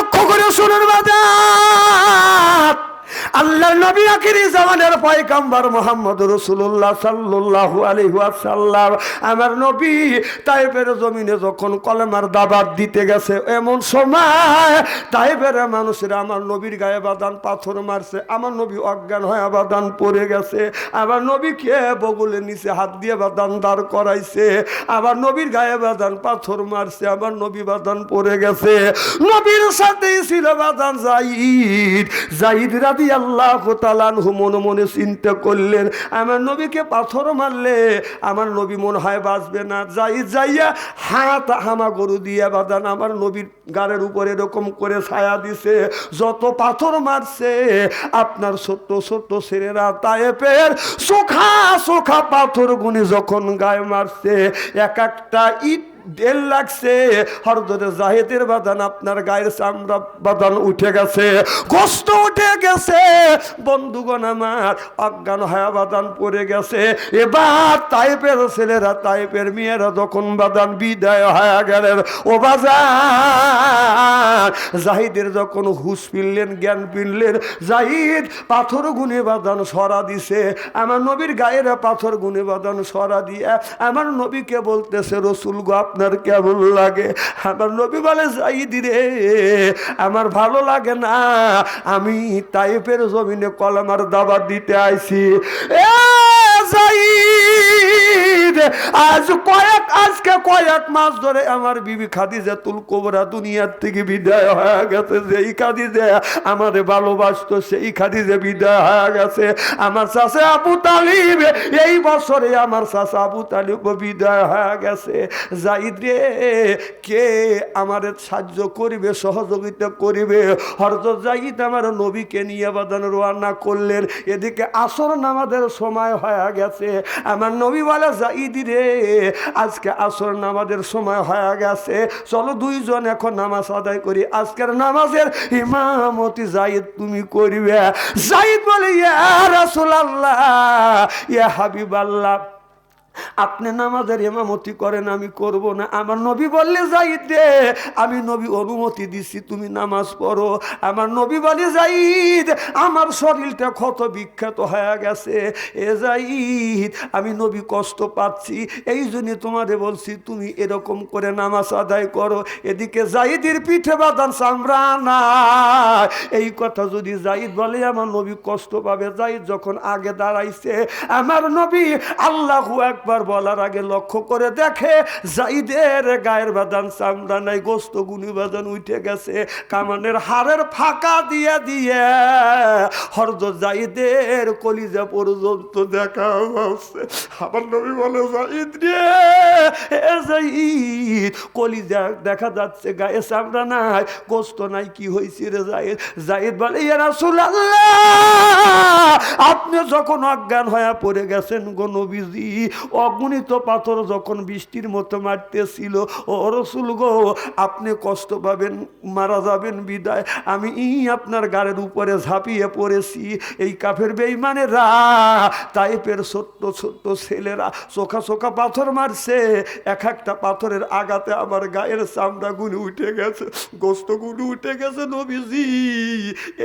লক্ষ্য করে শুনুন বাজার। আল্লাহ নবী আখিরি জামানের পয়গাম্বর মোহাম্মদ রসুল্লাহ সাল্লাল্লাহু আলাইহি ওয়াসাল্লাম। আমার নবী তাইফের জমিনে যখন কলেমার দাবাত দিতে গেছে, এমন সময় তাইফের মানুষেরা আমার নবীর গায়ে বাদান পাথর মারছে, আমার নবী অজ্ঞান হয়ে বাদান পড়ে গেছে, আমার নবীকে বগুলে নিচে হাত দিয়ে বাদান দাঁড় করাইছে আবার নবীর গায়ে বাদান পাথর মারছে, আমার নবী বাদান পড়ে গেছে। নবীর সাথেই ছিল বাদান জাইদ। জাইদ রাদি আল্লাহ তালানহু মনে মনে চিন্তা করলেন, আমার নবীকে পাথর মারলে আমার নবী মনে হয় বাঁচবে না। জাইদ যাইয়া হাত হামা গরু দিয়ে বাদান আমার নবীর গাড়ের উপরে এরকম করে ছায়া দিছে, যত পাথর মারছে, আপনার ছোট্ট ছোট্ট ছেলেরা তায়েপের সোখা সোখা পাথর গুনি যখন গায়ে মারছে, এক একটা ইট দেড় লাগছে। হরদরে জাহেদের বাদান, আপনার গায়ের চামড়া বাদান উঠে গেছে। কষ্ট উঠে গেছে। বন্ধুগণ আমার, অজ্ঞান হয়া বাদান পড়ে গেছে। এবার তাইপের ছেলেরা, তাইপের মেয়েরা যখন বাদান বিদায় হয়ে গেলেন, ও বাজার, জাহিদের যখন হুশ ফিরলেন, জ্ঞান ফিরলেন, জাহিদ পাথর গুনে বাদান সরা দিছে। আমার নবীর গায়েরা পাথর গুনে বাদান সরা দিয়ে, আমার নবীকে বলতেছে, রসুল গো আপনার কেমন লাগে? আমার নবী বলে, সাইদি রে, আমার ভালো লাগে না। আমি তাইফের জমিনে কলমার দাবা দিতে আইছি। এ জাহিদ আজ কয়েক, আজকে কয়েক মাস ধরে আমার বিবি খাদিজা তুল কোবরা দুনিয়ার থেকে বিদায় হয়ে গেছে। যেই খাদিজা আমাদের ভালোবাসতো, সেই খাদিজা বিদায় হয়ে গেছে। আমার চাষে আবু তালিব, এই বছরে আমার চাষা আবু তালিব বিদায় হয়ে গেছে। জাইদ রে, কে আমার সাহায্য করিবে, সহযোগিতা করিবে? হরত জাইদ আমার নবীকে নিয়ে বাদান রোয়ানা করলেন। এদিকে আসর নামাদের সময় হয়ে গেছে। আমার নবী বলে জাইদ রে, আজকে আসর নামাজের সময় হয়ে গেছে। চলো দুইজন এখন নামাজ আদায় করি। আজকের নামাজের ইমামতি জাইদ তুমি করিবে। জাইদ বলে, ইয়া রাসূলুল্লাহ, ইয়া হাবিবাল্লাহ। আপনি নামাজের ইমামতি করেন, আমি করব না। আমার নবী বললে যাইদ রে, আমি নবী অনুমতি দিছি, তুমি নামাজ পড়ো। আমার নবী বলে যাইদ আমার শরীরটা ক্ষত বিখ্যাত হয়ে গেছে। এ যাইদ আমি নবী কষ্ট পাচ্ছি। এই জন্য তোমাদের বলছি, তুমি এরকম করে নামাজ আদায় করো। এদিকে জাইদের পিঠে বাদান চামড়া না এই কথা যদি জাইদ বলে, আমার নবী কষ্ট পাবে। জাইদ যখন আগে দাঁড়াইছে, আমার নবী আল্লাহ একবার বলার আগে লক্ষ্য করে দেখে, জাইদের গায়ের বাদান চামড়া নাই, গোস্ত গুনি বাদান উঠে গেছে, কামানের হাড়ের ফাঁকা দিয়ে দিয়ে। হরদ জাইদের কলিজা পর্যন্ত দেখা যাচ্ছে। আমার নবী বলে, জাইদ রে, এ জাইদ, কলিজা দেখা যাচ্ছে, গায়ে চামড়া নাই, গোস্ত নাই, কি হয়েছে রে জাইদ? জাইদ বলে, ইয়া রাসূলুল্লাহ! আপনি যখন অজ্ঞান হয়ে পড়ে গেছেন গো নবীজি, অগণিত পাথর যখন বৃষ্টির মতো মারতেছিল, ও রসুল গো, আপনি কষ্ট পাবেন, মারা যাবেন বিদায়। আমি ই আপনার গাড়ির উপরে ঝাঁপিয়ে পড়েছি। এই কাফের বেইমানেরা টাইপের ছোট্ট ছোট্ট ছেলেরা চোখা চোখা পাথর মারছে। এক একটা পাথরের আগাতে আমার গায়ের চামড়া গুলি উঠে গেছে, গোস্ত গুলি উঠে গেছে নবীজি।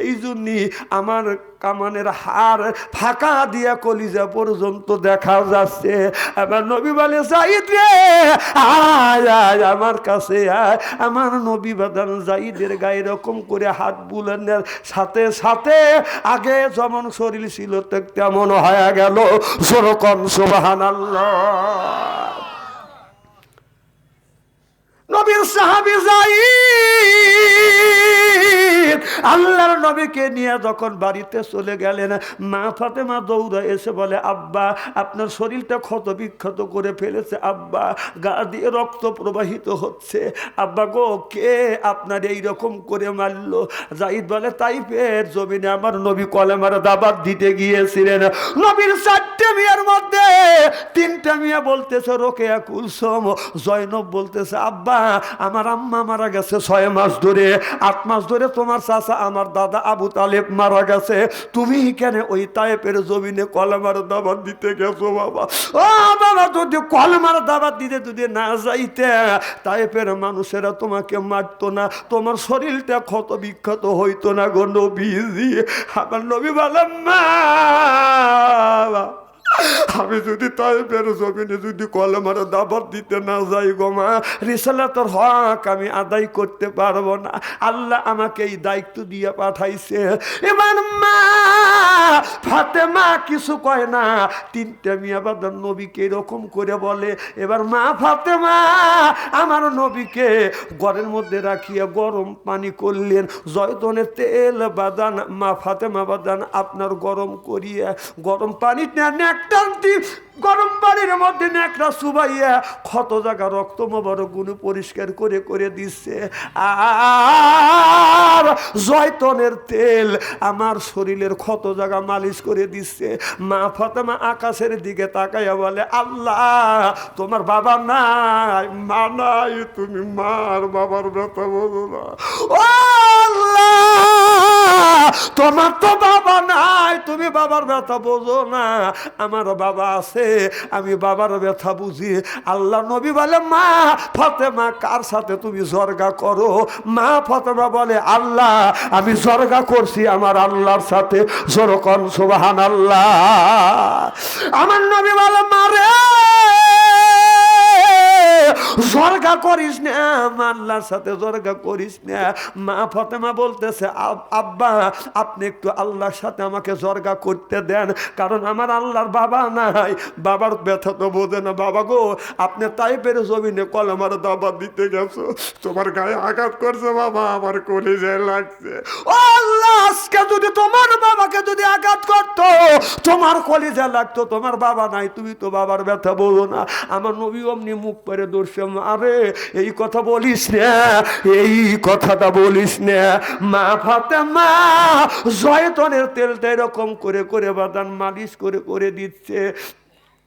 এই জন্যই আমার কামানের হার ফাঁকা দিয়া কলিজা পর্যন্ত দেখা যাচ্ছে। আমার নবী বলে জাইদ রে, আয় আমার কাছে আয়। আমার নবী বাদান জাইদের গায়ে এরকম করে হাত বুলানের সাথে সাথে আগে যেমন শরীর ছিল তেমন হয়ে গেল। সরকম সোবাহান নবীর সাহাবি জাইদ আল্লাহর নবীকে নিয়ে যখন বাড়িতে চলে গেলেন, মা ফাতেমা দৌড়া এসে বলে, আব্বা, আপনার শরীরটা ক্ষত বিক্ষত করে ফেলেছে, আব্বা, গা দিয়ে রক্ত প্রবাহিত হচ্ছে। আব্বা গো, কে আপনার এই রকম করে মারলো? জাহিদ বলে তাই ফের জমিনে আমার নবী কলেমার দাবাত দিতে গিয়েছিলেন। নবীর চারটে মেয়ের মধ্যে তিনটা মেয়ে বলতেছে, রোকেয়া কুলসম, জয়নব বলতেছে, আব্বা, আমার আম্মা মারা গেছে ছয় মাস ধরে। আট মাস ধরে তোমার চাচা আমার দাদা আবু তালেব মারা গেছে। তুমি কেন ওই তায়েপের জমিনে কলমার দাবার দিতে গেছো বাবা? ও বাবা যদি কলমার দাবার দিতে যদি না যাইতে তায়েপের মানুষেরা তোমাকে মারতো না। তোমার শরীরটা ক্ষত বিক্ষত হইতো না গো নবী আমার নবী বলেন, মা আমি যদি তাই তাইপের জমিনে যদি কলমার দাবার দিতে না যাই গো মা রিসালাতর হক আমি আদায় করতে পারব না। আল্লাহ আমাকে এই দায়িত্ব দিয়ে পাঠাইছে। এবার মা, ফাতেমা কিছু কয় না। তিনটে মিয়া বাদার নবীকে এরকম করে বলে, এবার মা ফাতেমা, আমার নবীকে ঘরের মধ্যে রাখিয়া গরম পানি করলেন। জয়তনের তেল বাদান, মা ফাতে ফাতেমা বাদান আপনার গরম করিয়া, গরম পানি নেকটান্তি গরম পানির মধ্যে নেকড়া সুবাইয়া ক্ষত জায়গা রক্ত বড় গুণ পরিষ্কার করে করে দিচ্ছে আর জয়তনের তেল আমার শরীরের ক্ষত জায়গা মালিশ করে দিচ্ছে মা ফাতেমা আকাশের দিকে তাকাইয়া বলে, আল্লাহ, তোমার বাবা নাই, মা নাই, তুমি মার বাবার ব্যথা বোঝো না। আল্লাহ! তোমার তো বাবা নাই, তুমি বাবার ব্যথা বোঝো না। আমার বাবা আছে, আমি বাবার ব্যথা বুঝি। আল্লাহ নবী বলে, মা ফতেমা, কার সাথে তুমি জর্গা করো? মা ফতেমা বলে, আল্লাহ, আমি জর্গা করছি আমার আল্লাহর সাথে। জোরকন সুবাহান আল্লাহ আমার নবী বলে মারে করিস না আল্লাহর সাথে জর্গা করিস না। মা ফতেমা বলতেছে আব্বা, আপনি একটু আল্লাহর সাথে আমাকে জর্গা করতে দেন, কারণ আমার আল্লাহর বাবা নাই। বাবার ব্যথা তো বোঝে না, বাবা গো, আপনি তাই পেরে জমিনে কলমার দাবা দিতে গেছো। তোমার গায়ে আঘাত করছে, বাবা, আমার কলিজায় লাগছে। ও আল্লাহ! আজকে যদি তোমার বাবাকে যদি আঘাত করতো, তোমার কলিজা লাগতো, তোমার বাবা নাই, তুমি তো বাবার ব্যথা বলো না। আমার নবী অমনি মুখ করে দর্শে, আরে, এই কথা বলিস না, এই কথাটা বলিস না। মা ফাতে মা জয়তনের তেলটা এরকম করে করে বাদান মালিশ করে করে দিচ্ছে।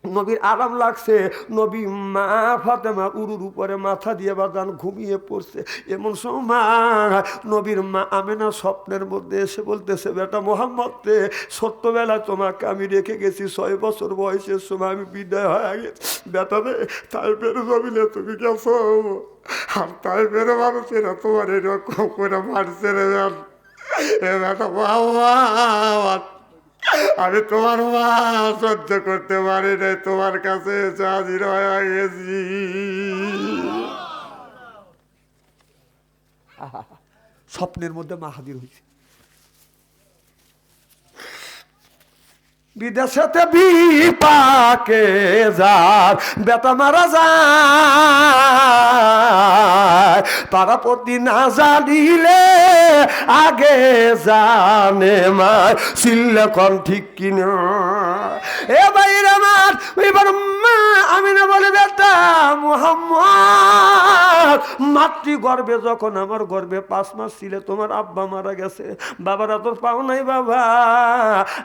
নবীর আরাম লাগছে। নবী মা ফাতেমা উরুর উপরে মাথা দিয়ে বাদান ঘুমিয়ে পড়ছে। এমন সময় নবীর মা আমেনা স্বপ্নের মধ্যে এসে বলতেছে, বেটা মোহাম্মদ রে সত্যবেলায় তোমাকে আমি রেখে গেছি, ছয় বছর বয়সের সময় আমি বিদায় হয়ে গেছি। বেটা রে তাই বেরো জমিলে তুমি গেছো। আর তাই বেরো মানুষেরা তোমার এরকম করে মারছে রে। বেটা বাবা আমি তোমার মা সহ্য করতে পারি না তোমার কাছে স্বপ্নের মধ্যে মা হাজির হয়েছে। বিদেশেতে বিপাকে যার বেতা মারা যায় পারাপতি না জানিলে আগে জানে মা সিল্লে কন ঠিক কিনা? এ ভাইর আমার, এবার মা আমি না বলে বেটা মোহাম্মদ মাতৃ গর্বে যখন আমার গর্বে পাঁচ মাস ছিলে, তোমার আব্বা মারা গেছে। বাবারা তোর পাও নাই, বাবা।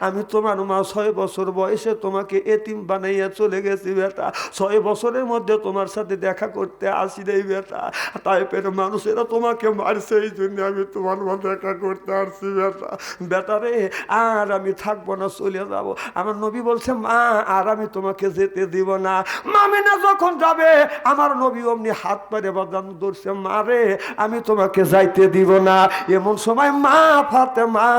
আমি তোমার মা ছয় বছর বয়সে তোমাকে এতিম বানাইয়া চলে গেছি, বেটা। ছয় বছরের মধ্যে তোমার সাথে দেখা করতে আসি নেই, বেটা। তাই পেরে মানুষেরা তোমাকে মারছে, এই জন্য আমি তোমার মা দেখা করতে আসছি, বেটা। বেটা রে, আর আমি থাকব না, চলে যাব। আমার নবী বলছে, মা, আর আমি তোমাকে যেতে দিব না। মামে না যখন যাবে, আমার নবী অমনি হাত পারে বাদান ধরছে, মা রে, আমি তোমাকে যাইতে দিব না। এমন সময় মা ফাতে মা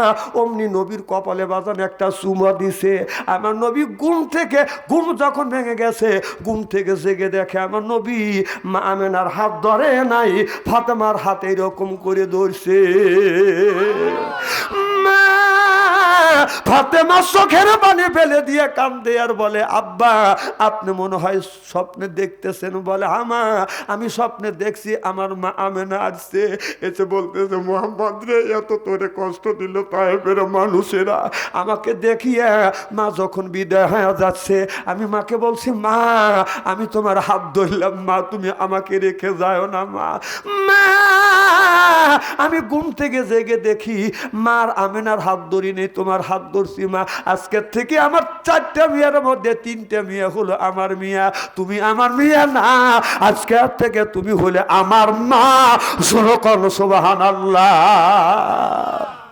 অমনি নবীর কপালে বাজান একটা চুমা দিছে। আমার নবী ঘুম থেকে, ঘুম যখন ভেঙে গেছে, ঘুম থেকে জেগে দেখে আমার নবী মা আমেনার হাত ধরে নাই, ফাতেমার হাতে এরকম করে ধরছে। ফাতেমা চোখের পানি ফেলে দিয়ে কান্দে আর বলে, আব্বা, আপনি মনে হয় স্বপ্নে দেখতেছেন বলে। আমা আমি স্বপ্নে দেখছি, আমার মা আমেনা আসছে। এসে বলতেছে, মোহাম্মদ রে, এত তোরে কষ্ট দিল তাইপের মানুষেরা, আমাকে দেখিয়ে মা যখন বিদায় হয়ে যাচ্ছে, আমি মাকে বলছি, মা, আমি তোমার হাত ধরলাম, মা, তুমি আমাকে রেখে যাও না, মা। মা, আমি ঘুম থেকে জেগে দেখি, মার আমেনার হাত ধরি নেই তোমার হাত ধরছি, মা। আজকের থেকে আমার চারটা মেয়ের মধ্যে তিনটা মেয়ে হলো আমার মিয়া। তুমি আমার মিয়া না। আজকের থেকে তুমি হলে আমার মা। সোরকন সোবাহান আল্লাহ